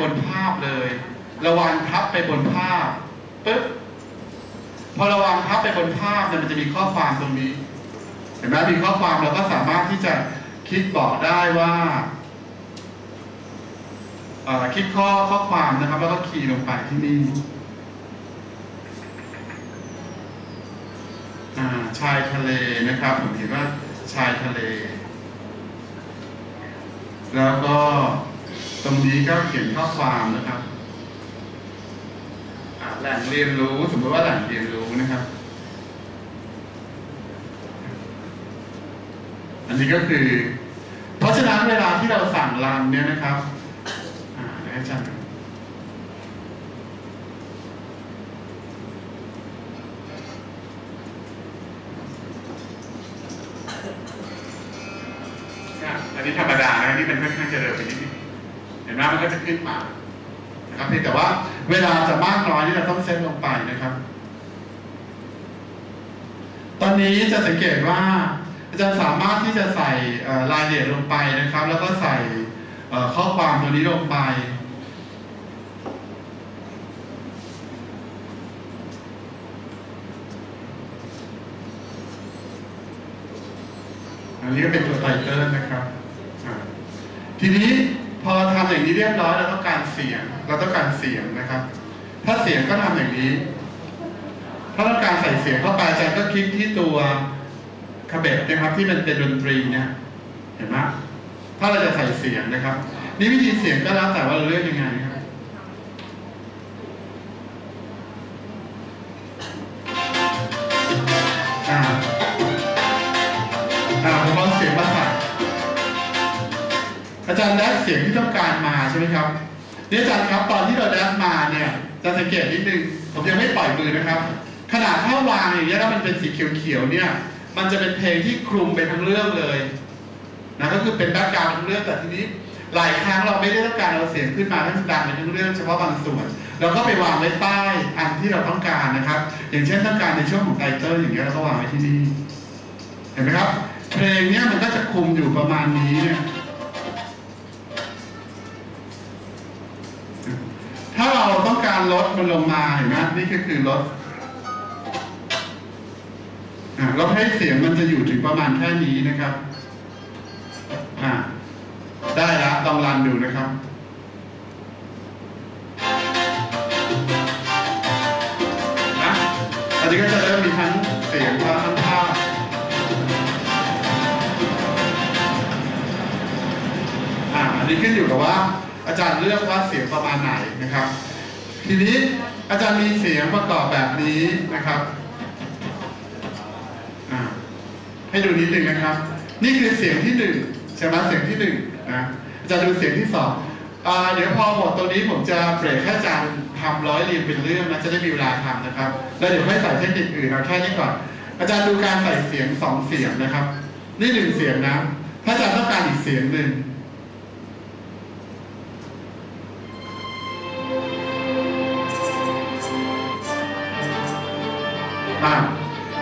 บนภาพเลย ระวังพับไปบนภาพปึ๊บพอระวังพับไปบนภาพเนี่ยมันจะมีข้อความตรงนี้ เห็นไหมมีข้อความเราก็สามารถที่จะคิดบอกได้ว่าคิดข้อข้อความนะครับ แล้วก็คีย์ลงไปที่นี่ชายทะเลนะครับ ผมเห็นว่าชายทะเล แล้วก็ ตรงนี้ก็เขียนข้อความนะครับแหล่งเรียนรู้สมมติว่าแหล่งเรียนรู้นะครับ อันนี้ก็คือ เพราะฉะนั้นเวลาที่เราสั่งรันเนี่ยนะครับอ่าให้อาจารย์อันนี้ธรรมดานะนี่เป็นค่อนข้างจะเร็วไปนิดนึง เห็นไหมมันก็จะขึ้นมานะครับเพียงแต่ว่าเวลาจะมากน้อยนี่เราต้องเซตลงไปนะครับ ตอนนี้จะสังเกตว่าอาจารย์สามารถที่จะใส่รายละเอียดลงไปนะครับ แล้วก็ใส่ข้อความตัวนี้ลงไปอันนี้ก็เป็นตัวไตเติลนะครับ ทีนี้ พอเราทำอย่างนี้เรียบร้อยเราต้องการเสียง เราต้องการเสียงนะครับ ถ้าเสียงก็ทำอย่างนี้ ถ้าต้องการใส่เสียงเข้าไปอาจารย์ก็คลิกที่ตัวคาเบตนะครับ ที่มันเป็นดนตรีเนี่ย เห็นไหมถ้าเราจะใส่เสียงนะครับ นี่วิธีเสียงก็แล้วแต่ว่าเราเลือกยังไง เสียงที่ต้องการมาใช่ไหมครับนี่อาจารย์ครับตอนที่เราแดกมาเนี่ยจะสังเกตนิดนึงผมยังไม่ปล่อยมือนะครับ ขนาดถ้าวางอย่างเงี้ยแล้วมันเป็นสีเขียวๆเนี่ย มันจะเป็นเพลงที่คลุมไปทั้งเรื่องเลยนะก็คือเป็นแบ็กกราวด์ทั้งเรื่องแต่ทีนี้หลายครั้งเราไม่ได้ต้องการเอาเสียงขึ้นมาให้มันดังในทั้งเรื่องเฉพาะบางส่วนเราก็ไปวางไว้ใต้อันที่เราต้องการนะครับ อย่างเช่นต้องการในช่วงของไตเติ้ลอย่างเงี้ยเราก็วางไว้ที่นี่เห็นไหมครับ เพลงเนี้ยมันก็จะคุมอยู่ประมาณนี้เนี่ย ถ้าเราต้องการลดมันลงมาเห็นไหมนี่ก็คือลดอ่าลดให้เสียงมันจะอยู่ถึงประมาณแค่นี้นะครับอ่าได้แล้วลองรันดูนะครับนะอันนี้ก็จะเริ่มมีทั้งเสียงทั้งภาพอ่าอันนี้ขึ้นอยู่กับว่า จารย์เลือกว่าเสียงประมาณไหนนะครับ ทีนี้อาจารย์มีเสียงประกอบแบบนี้นะครับให้ดูนิดหนึ่งนะครับ นี่คือเสียงที่หนึ่งใช่ไหมเสียงที่หนึ่งนะอาจารย์ดูเสียงที่สองเดี๋ยวพอหมดตรงนี้ผมจะเบรกให้อาจารย์ทำร้อยเรียงเป็นเรื่องนะจะได้มีเวลาทำนะครับ แล้วเดี๋ยวค่อยใส่เทคนิคอื่นเอาแค่นี้ก่อน อาจารย์ดูการใส่เสียงสองเสียงนะครับ นี่หนึ่งเสียงนะถ้าอาจารย์ต้องการอีกเสียงหนึ่ง อ่า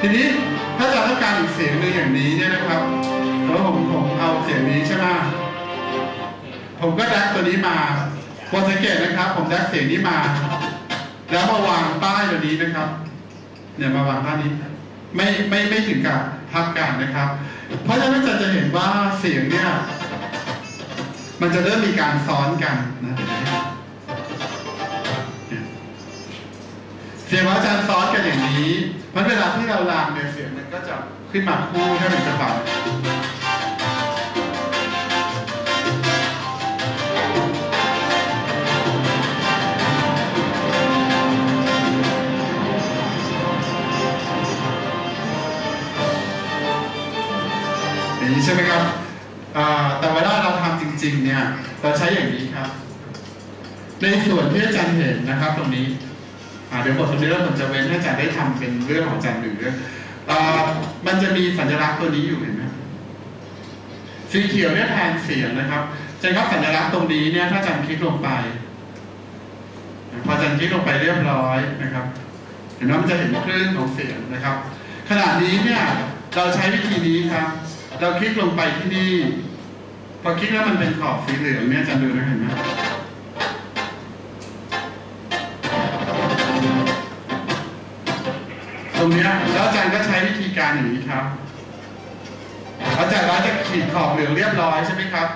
ทีนี้ถ้าจะต้องการอีกเสียงหนึ่งอย่างนี้เนี่ยนะครับแล้วผมผมเอาเสียงนี้ใช่ไหมผมก็ดักตัวนี้มาพอสังเกตนะครับ ผมดักเสียงนี้มา แล้วมาวางป้ายตัวนี้นะครับ เนี่ยมาวางป้ายนี้ ไม่ไม่ไม่ถึงกับทับกันนะครับ เพราะฉะนั้นจะจะเห็นว่าเสียงเนี่ยมันจะเริ่มมีการซ้อนกันนะเสียงของอาจารย์ซ้อนกันอย่างนี้ เพราะเวลาที่เราลามเนี่ยเสียงมันก็จะขึ้นมาคู่ถ้าเป็นจังหวะอย่างนี้ใช่ไหมครับแต่เวลาเราทำจริง ๆ เนี่ย เราใช้อย่างนี้ครับ ในส่วนที่อาจารย์เห็นนะครับตรงนี้ เดี๋ยวบทตรงนี้เราผมจะเว้นให้อาจารย์ได้ทำเป็นเรื่องของอาจารย์หนึ่งเรื่องอ่ามันจะมีสัญลักษณ์ตัวนี้อยู่เห็นไหมสีเขียวเนี่ยแทนเสียงนะครับอาจารย์ครับสัญลักษณ์ตรงนี้เนี่ยถ้าอาจารย์คลิกลงไป พออาจารย์คลิกลงไปเรียบร้อยนะครับเห็นไหมมันจะเห็นคลื่นของเสียงนะครับ ขณะนี้เนี่ยเราใช้วิธีนี้ครับ เราคลิกลงไปที่นี่ พอคลิกแล้วมันเป็นขอบสีเหลืองเนี่ยอาจารย์ดูนะเห็นไหมี้ยแล้วอาจารย์ก็ใช้วิธีการอย่างนี้ครับ อาจารย์ว่าจะขีดขอบเหลืองเรียบร้อยใช่ไหมครับ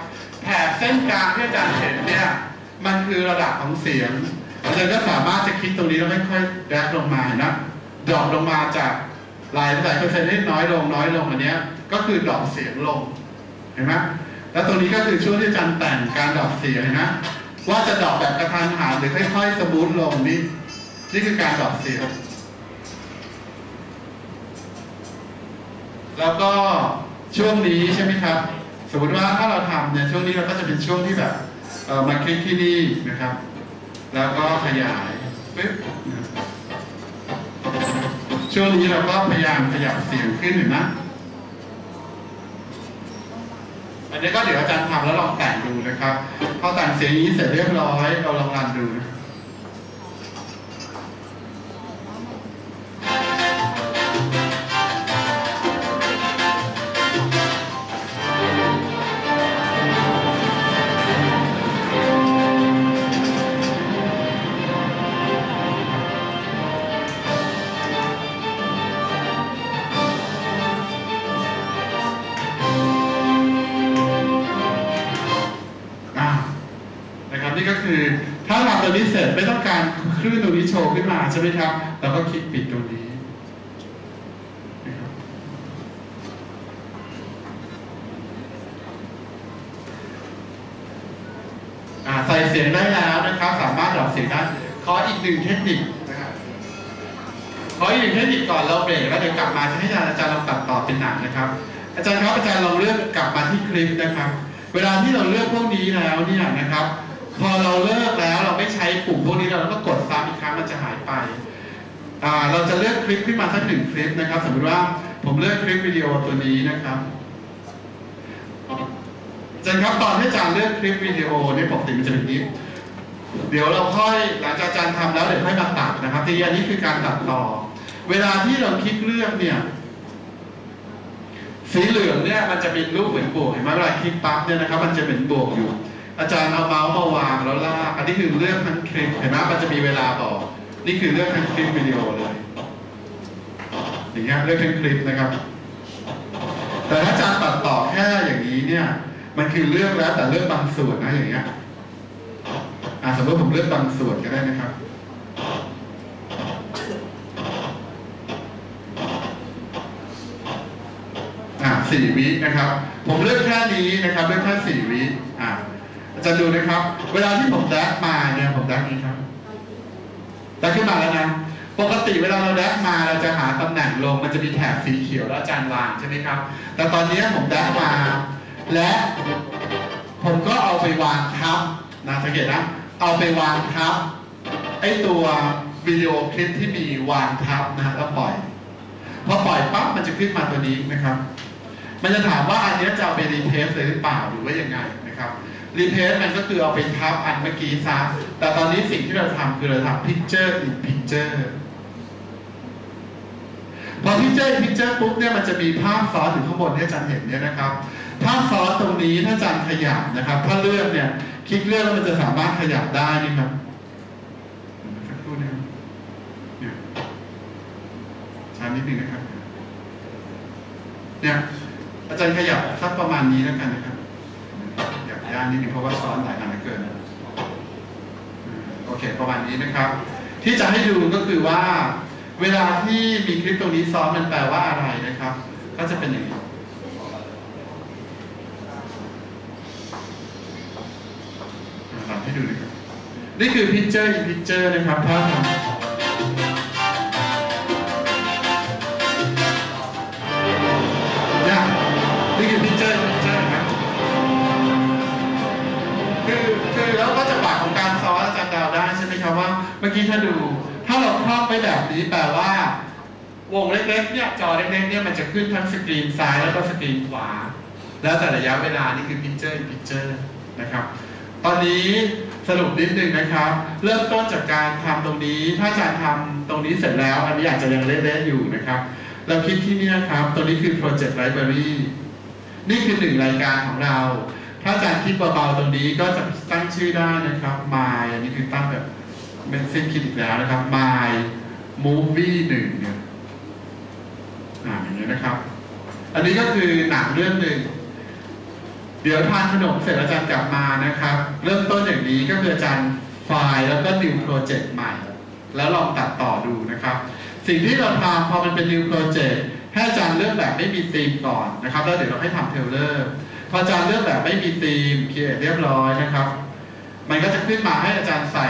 แผ่เส้นกลางที่อาจารย์เห็นเนี่ยมันคือระดับของเสียง อาจารย์ก็สามารถจะคิดตรงนี้แล้วค่อยๆแดกลงมานะดรอปลงมาจากลายหลายเปอร์เซ็นต์น้อยลงน้อยลงอันเนี้ยก็คือดรอปเสียงลงเห็นไหมแล้วตรงนี้ก็คือช่วงที่อาจารย์แต่งการดรอปเสียงนะว่าจะดรอปแบบกระทันหันหรือค่อยๆสมูทลงนี่นี่คือการดรอปเสียง แล้วก็ช่วงนี้ใช่ไหมครับ สมมติว่าถ้าเราทำเนี่ยช่วงนี้เราก็จะเป็นช่วงที่แบบมาคลิกที่นี่นะครับ แล้วก็ขยายปึ๊บช่วงนี้เราก็พยายามขยับเสียงขึ้นเห็นไหมอันนี้ก็เดี๋ยวอาจารย์ทำแล้วลองแต่งดูนะครับ พอแต่งเสียงนี้เสร็จเรียบร้อยเราลองรันดูนะ ใช่ไหมครับเราก็คลิกปิดตรงนี้นะครับใส่เสียงได้แล้วนะครับ สามารถดรอปเสียงได้ขออีกหนึ่งเทคนิคนะครับขออีกหนึ่งเทคนิคก่อนเราเบรกแล้วเดี๋ยวกลับมาจะให้อาจารย์ลองตัดต่อเป็นหนังนะครับ อาจารย์ครับอาจารย์ลองเลือกกลับมาที่คลิปนะครับ เวลาที่เราเลือกพวกนี้แล้วเนี่ยนะครับ พอเราเลิกแล้วเราไม่ใช้ปุ่มพวกนี้เราก็กดซ้ำอีกครั้งมันจะหาย ไป เราจะเลือกคลิปขึ้นมาสักหนึ่งคลิปนะครับ สมมติว่าผมเลือกคลิปวิดีโอตัวนี้นะครับอาจารย์ครับตอนที่อาจารย์เลือกคลิปวิดีโอเนี่ยปกติมันจะเป็นนี้ เดี๋ยวเราค่อยหลังจากอาจารย์ทำแล้วเดี๋ยวค่อยมาตัดนะครับทีอันนี้คือการตัดต่อ เวลาที่เราคลิกเลือกเนี่ย สีเหลืองเนี่ยมันจะเป็นรูปเหมือนบวกเห็นไหมเวลาคลิกปั๊บเนี่ยนะครับมันจะเป็นบวกอยู่ อาจารย์เอาเมาส์มาวางแล้วลากอันนี้คือเลือกทั้งคลิปเห็นไหมมันจะมีเวลาบอก นี่คือเลือกทั้งคลิปวิดีโอเลยอย่างเงี้ยเลือกทั้งคลิปนะครับ แต่ถ้าอาจารย์ตัดต่อแค่อย่างนี้เนี่ย มันคือเลือกแล้วแต่เลือกบางส่วนนะอย่างเงี้ยอ่าสมมติผมเลือกบางส่วนก็ได้นะครับอ่าสี่วินะครับ ผมเลือกแค่นี้นะครับ เลือกแค่สี่วิอ่าอาจารย์ดูนะครับ เวลาที่ผมแดกมาเนี่ยผมแดกนี้ครับ แดกขึ้นมาแล้วนะ ปกติเวลาเราแดกมาเราจะหาตำแหน่งลง มันจะมีแถบสีเขียวแล้วจารย์วางใช่ไหมครับ แต่ตอนนี้ผมแดกมา และผมก็เอาไปวางทับนะสังเกตนะ เอาไปวางทับไอตัววิดีโอคลิปที่มีวางทับนะฮะแล้วปล่อยพอปล่อยปั๊บมันจะขึ้นมาตัวนี้นะครับ มันจะถามว่าอันนี้จะเอาไปรีเพสเลยหรือเปล่าหรือว่ายังไงนะครับ รีเพสมันก็คือเอาไปทับอันเมื่อกี้ซะแต่ตอนนี้สิ่งที่เราทำคือเราทำ picture in picture พอ picture in picture ปุ๊บเนี่ยมันจะมีภาพซ้อนอยู่ข้างบนที่อาจารย์เห็นเนี่ยนะครับ ภาพซ้อนตรงนี้ถ้าอาจารย์ขยับนะครับ ถ้าเลือกเนี่ย คลิกเลือกแล้วมันจะสามารถขยับได้นี่ครับสักครู่นะครับเนี่ยช้านิดนึงนะครับ เนี่ยอาจารย์ขยับสักประมาณนี้แล้วกันนะครับ อยากย่านนิดนึงเพราะว่าซ้อนหลายอันเหลือเกินโอเคประมาณนี้นะครับ ที่จะให้ดูก็คือว่า เวลาที่มีคลิปตรงนี้ซ้อนมันแปลว่าอะไรนะครับ ก็จะเป็นอย่างนี้ให้ดูนะครับนี่คือ picture in picture นะครับถ้าที้ถ้าดู ถ้าเราครอบไปแบบนี้แปลว่า วงเล็กๆเนี่ยจอเล็กๆเนี่ยมันจะขึ้นทั้งสกรีนซ้ายแล้วก็สกรีนขวา แล้วแต่ระยะเวลานี่คือพิเจอร์พิเจอร์นะครับ ตอนนี้สรุปนิดนึงนะครับ เริ่มต้นจากการทำตรงนี้ ถ้าอาจารย์ทำตรงนี้เสร็จแล้ว อันนี้อาจจะยังเล่นๆอยู่นะครับ เราคลิกที่นี่นะครับ ตัวนี้คือ Project Library นี่คือหนึ่งรายการของเรา ถ้าอาจารย์คลิกเบาๆตรงนี้ก็จะตั้งชื่อได้นะครับ My อันนี้คือตั้งแบบ เป็นเส้นคิดอีกแล้วนะครับ My Movie หนึ่งเนี่ยอ่าอย่างนี้ยนะครับ อันนี้ก็คือหนังเรื่องหนึ่ง เดี๋ยวทานขนมเสร็จอาจารย์กลับมานะครับ เริ่มต้นอย่างนี้ก็คืออาจารย์ไฟล์แล้วก็นิวโปรเจกต์ใหม่ แล้วลองตัดต่อดูนะครับ สิ่งที่เราทำพอมันเป็นนิวโปรเจกต์ให้อาจารย์เลือกแบบไม่มีธีมก่อนนะครับ แล้วเดี๋ยวเราให้ทำเทเลอร์พออาจารย์เลือกแบบไม่มีธีมเขียนเรียบร้อยนะครับ มันก็จะขึ้นมาให้อาจารย์ใส่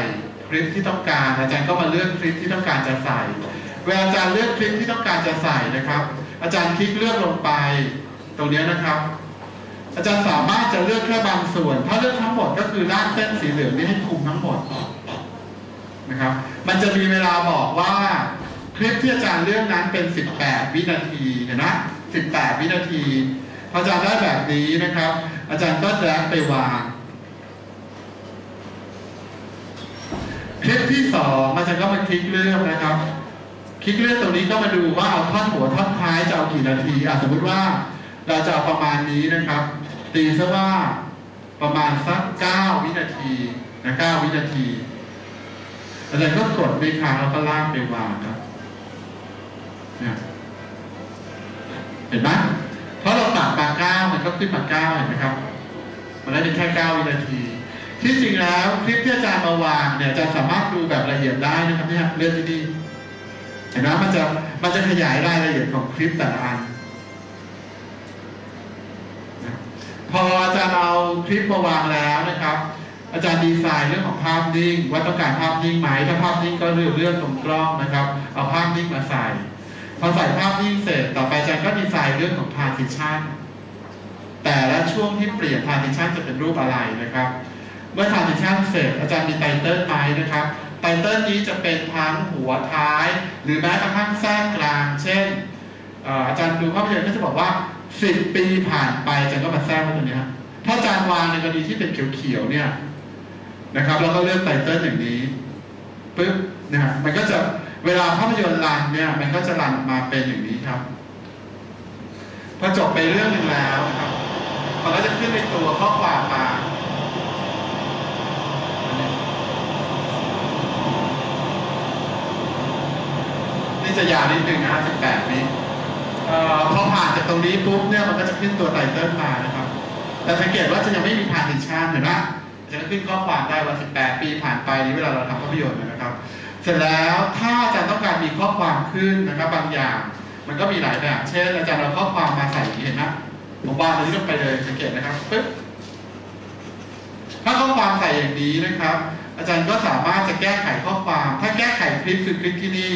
คลิปที่ต้องการ อาจารย์ก็มาเลือกคลิปที่ต้องการจะใส่ เวลาอาจารย์เลือกคลิปที่ต้องการจะใส่นะครับ อาจารย์คลิกเลือกลงไป ตรงนี้นะครับ อาจารย์สามารถจะเลือกแค่บางส่วน ถ้าเลือกทั้งหมดก็คือลากเส้นสีเหลืองนี้ให้คุมทั้งหมดนะครับ มันจะมีเวลาบอกว่าคลิปที่อาจารย์เลือกนั้นเป็น 18 วินาทีเห็นไหม18 วินาที พออาจารย์ได้แบบนี้นะครับ อาจารย์ก็แดกไปวาง คลิปที่สองอาจารย์ก็มาคลิกเลือกนะครับ คลิกเลือกตรงนี้ก็มาดูว่าเอาท่อนหัวท่อนท้ายจะเอากี่นาทีอะสมมติว่าเราจะเอาประมาณนี้นะครับ ตีซะว่าประมาณสัก9วินาทีนะ9วินาทีอาจารย์ก็กดไปค้างแล้วก็ลากไปวางครับเนี่ยเห็นไหมเพราะเราตัดมาเก้ามันก็ขึ้นมาเก้าเห็นไหมครับ มันได้เป็นแค่เก้าวินาที ที่จริงแล้วคลิปที่อาจารย์มาวางเนี่ยจารย์สามารถดูแบบละเอียดได้นะครับเนี่ยเลื่อนที่นี่เห็นไหมมันจะมันจะขยายรายละเอียดของคลิปแต่ละอันพออาจารย์เอาคลิปมาวางแล้วนะครับ อาจารย์ดีไซน์เรื่องของภาพนิ่งว่าต้องการภาพนิ่งไหมถ้าภาพนิ่งก็เลือกเลือกตรงกล้องนะครับ เอาภาพนิ่งมาใส่พอใส่ภาพนิ่งเสร็จต่อไปอาจารย์ก็ดีไซน์เรื่องของ transition แต่ละช่วงที่เปลี่ยน transition จะเป็นรูปอะไรนะครับ มื่อ transition เสร็จอาจารย์มีไตเติ้ลไหมนะครับ ไตเติ้ลนี้จะเป็นทั้งหัวท้าย หรือแม้กระทั่งแทรกกลาง เช่น อาจารย์ดูภาพยนตร์ก็จะบอกว่า 10 ปีผ่านไปอาจารย์ก็มาแทรกไว้ตรงนี้ถ้าอาจารย์วางในกรณีที่เป็นเขียวๆเนี่ยนะครับ แล้วก็เลือกไตเติ้ลอย่างนี้ปึ๊บนะฮะมันก็จะเวลาภาพยนตร์รันเนี่ยมันก็จะรันมาเป็นอย่างนี้ครับพอจบไปเรื่องหนึ่งแล้วนะครับมันก็จะขึ้นในตัวข้อความมานี่ จะยาวนิดนึงนะ18วิเอ่อพอผ่านจากตรงนี้ปุ๊บเนี่ยมันก็จะขึ้นตัวไตเติลมานะครับ แต่สังเกตว่าจะยังไม่มีพาร์ติชันเห็นไหมจะขึ้นข้อความได้ว่า 18 ปีผ่านไปนี้เวลาเราทำภาพยนตร์นะครับ เสร็จแล้วถ้าอาจารย์ต้องการมีข้อความขึ้นนะครับบางอย่าง มันก็มีหลายแบบ เช่นอาจารย์เอาข้อความมาใส่เห็นไหมผมวางตรงนี้ลงไปเลยสังเกตนะครับปึ๊บถ้าข้อความใส่อย่างนี้นะครับ อาจารย์ก็สามารถจะแก้ไขข้อความ ถ้าแก้ไขคลิปคือคลิปที่นี่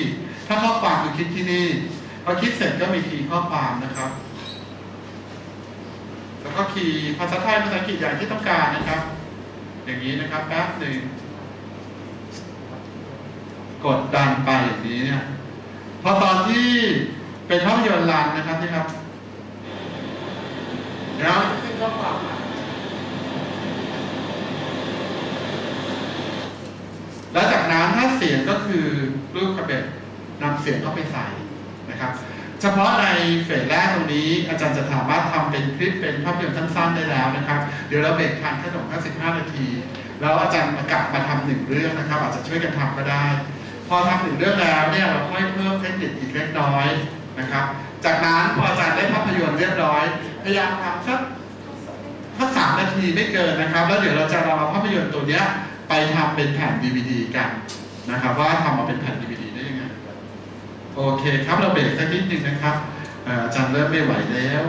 ถ้าข้อความคือคลิปที่นี่พอคลิปเสร็จก็มีคีย์ข้อความนะครับ แล้วก็คีย์ภาษาไทยภาษาอังกฤษอย่างที่ต้องการนะครับ อย่างนี้นะครับแป๊บหนึ่งกดดันไปอย่างนี้เนี่ยพอตอนที่เป็นภาพยนตร์รันนะครับนี่ครับแล้วขึ้นข้อความแล้วจากนั้นถ้าเสียงก็คือรูปกระเบ็ด นำเสียงเข้าไปใส่นะครับ เฉพาะในเฟสแรกตรงนี้ อาจารย์จะสามารถทำเป็นคลิปเป็นภาพยนตร์สั้นๆได้แล้วนะครับ เดี๋ยวเราเบรกทานขนมแค่15 นาที แล้วอาจารย์กลับมาทำหนึ่งเรื่องนะครับ อาจจะช่วยกันทำก็ได้ พอทำหนึ่งเรื่องแล้วเนี่ยเราค่อยเพิ่มเทคนิคอีกเล็กน้อยนะครับ จากนั้นพออาจารย์ได้ภาพยนตร์เรียบร้อย พยายามทำสักสักสามนาทีไม่เกินนะครับ แล้วเดี๋ยวเราจะเอาภาพยนตร์ตัวเนี้ยไปทำเป็นแผ่น DVD กันนะครับ ว่าทำมาเป็นแผ่น DVD ได้ยังไง โอเคครับเราเบรกสักนิดนึงนะครับอาจารย์เริ่มไม่ไหวแล้ว